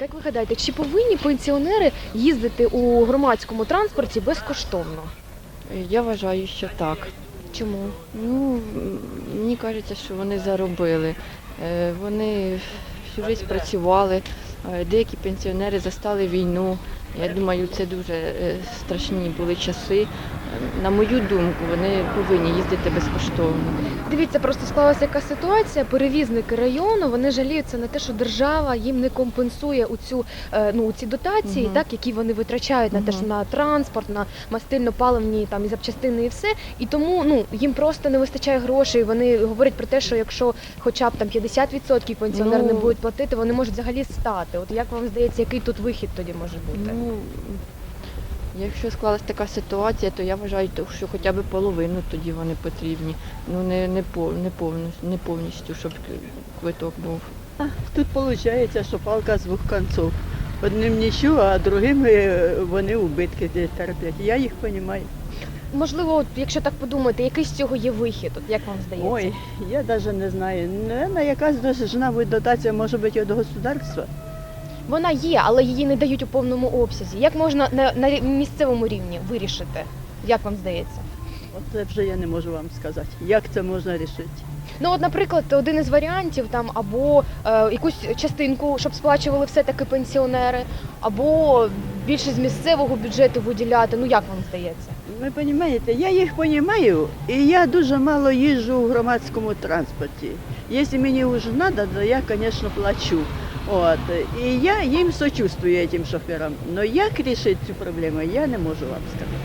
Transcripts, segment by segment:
як ви гадаєте, чи повинні пенсіонери їздити у громадському транспорті безкоштовно? Я вважаю, що так. Чому? Ну, мені кажеться, що вони заробили. Е, Вони всю життя працювали, е, деякі пенсіонери застали війну. Я думаю, це дуже е, страшні були часи. На мою думку, вони повинні їздити безкоштовно. Дивіться, просто склалася яка ситуація. Перевізники району вони жаліються на те, що держава їм не компенсує у цю е, ну у ці дотації, Мгм. так які вони витрачають на те, що на транспорт, на мастильно-паливні там і запчастини, і все. І тому ну їм просто не вистачає грошей. Вони говорять про те, що якщо хоча б там 50% пенсіонери не Ну, будуть платити, вони можуть взагалі стати. От як вам здається, який тут вихід тоді може бути? Ну, якщо склалась така ситуація, то я вважаю, що хоча б половину тоді вони потрібні. Ну не, не, пов, не, повністю, не повністю, щоб квиток був. Тут виходить, що палка з двох кінців. Одним нічого, а другим е, вони убитки десь терплять. Я їх розумію. Можливо, от, якщо так подумати, який з цього є вихід? От як вам здається? Ой, я навіть не знаю. На якась должна бути дотація, може бути від государства. Вона є, але її не дають у повному обсязі. Як можна на, на місцевому рівні вирішити? Як вам здається? Оце вже я не можу вам сказати. Як це можна рішити? Ну, от, наприклад, один із варіантів там або е, якусь частинку, щоб сплачували все-таки пенсіонери, або більше з місцевого бюджету виділяти. Ну як вам здається? Ви розумієте, я їх розумію, і я дуже мало їжджу у громадському транспорті. Якщо мені вже треба, то я, звісно, плачу. От. І я їм сочувствую цим шоферам. Але як рішити цю проблему, я не можу вам сказати.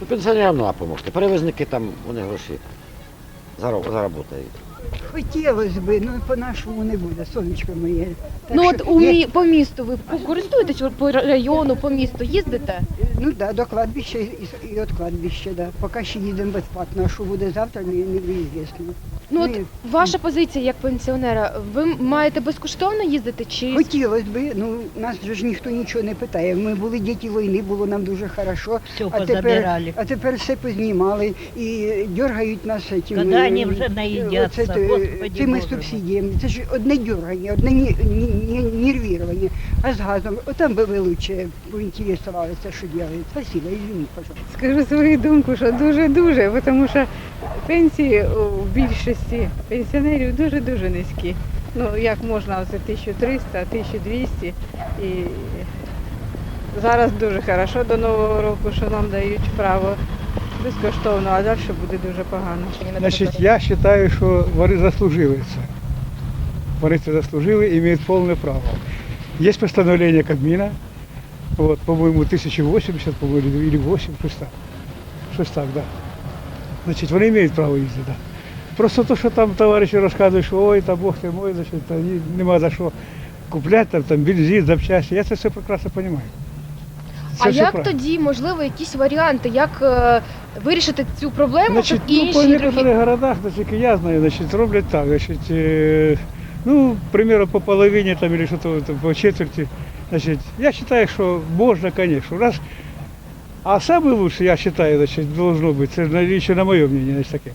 Ну, пенсіонерам треба допомогти. Перевізники там вони гроші заработають. Хотілося б, ну по-нашому не буде, сонечко моє. Так ну що от у є- мі- по місту ви користуєтесь по району, по місту їздите? Ну да, до кладбища і, і від кладбища, да. Поки ще їдемо безплатно, а що буде завтра, не, не звісно. Ну от ваша позиція як пенсіонера, ви маєте безкоштовно їздити чи Хотілося б, ну нас же ж ніхто нічого не питає. Ми були діти війни, було нам дуже хорошо. Все А тепер, позабирали. а тепер все познімали і дергають нас цим, Когда е, они уже наедятся, оце, е, Господи цими Боже субсидіями. Це ж одне дергання, одне ні- ні- ні- нервірування. А з газом, отам би ви лучше поінтересувалися, що робить. Спасибо, извините, пожалуйста. Скажу свою думку, що дуже-дуже, бо тому що пенсії у більшості пенсіонерів дуже-дуже низькі. Ну, як можна, оце 1300, 1200. І зараз дуже хорошо до Нового року, що нам дають право безкоштовно, а далі буде дуже погано. Значит, я считаю, что воры заслужили это. Воры это заслужили, имеют полное право. Есть постановление Кабмина, вот, по-моему, 1080, по-моему, или 8, щось так. Щось так, да. Значить, вони мають право їздити, да. Просто то, що там товариші розказують, що ой, та Бог ти мой, значить, та ні, нема за що купляти, там, там бензин, запчасті. Я це все прекрасно розумію. Це а все як правильно. тоді можливо якісь варіанти, як е, вирішити цю проблему, Значит, щоб ну, по інші некоторых другі... городах, насколько я знаю, значит, роблять так, значит, э, ну, к по половине там или там, по четверти, значит, я что можно, конечно, раз, а самое лучшее, я считаю, значит, должно быть, це на- на моє мнение, значит, таке,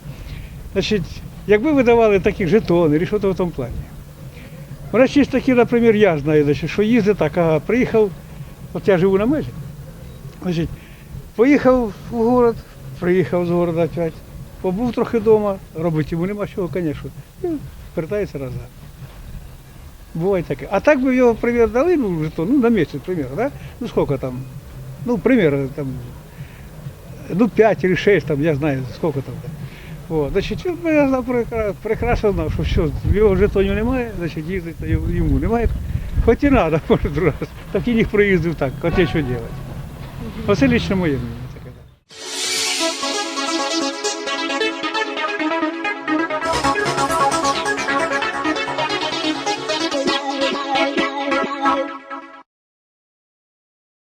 значит, якби видавали такі жетони, или що-то в тому плані. У нас є такі, наприклад, я знаю, значить, що їздить так, ага, приїхав, от я живу на межі, значить, поїхав в город, приїхав з города опять, побув трохи вдома, робити йому нема чого, звісно, і вертається назад. Буває таке. А так би його, наприклад, дали ну, жетон, ну, на місяць, наприклад, да? ну скільки там, ну, примерно, там, ну, 5 или 6, там, я знаю, сколько там. О, значить, я прекрасно знав, що все, його жетонів немає, значить, їздити йому- немає. Хоч і треба, може, раз. Так і їх проїздив так, хоч я що робити. Оце лично моє мнение.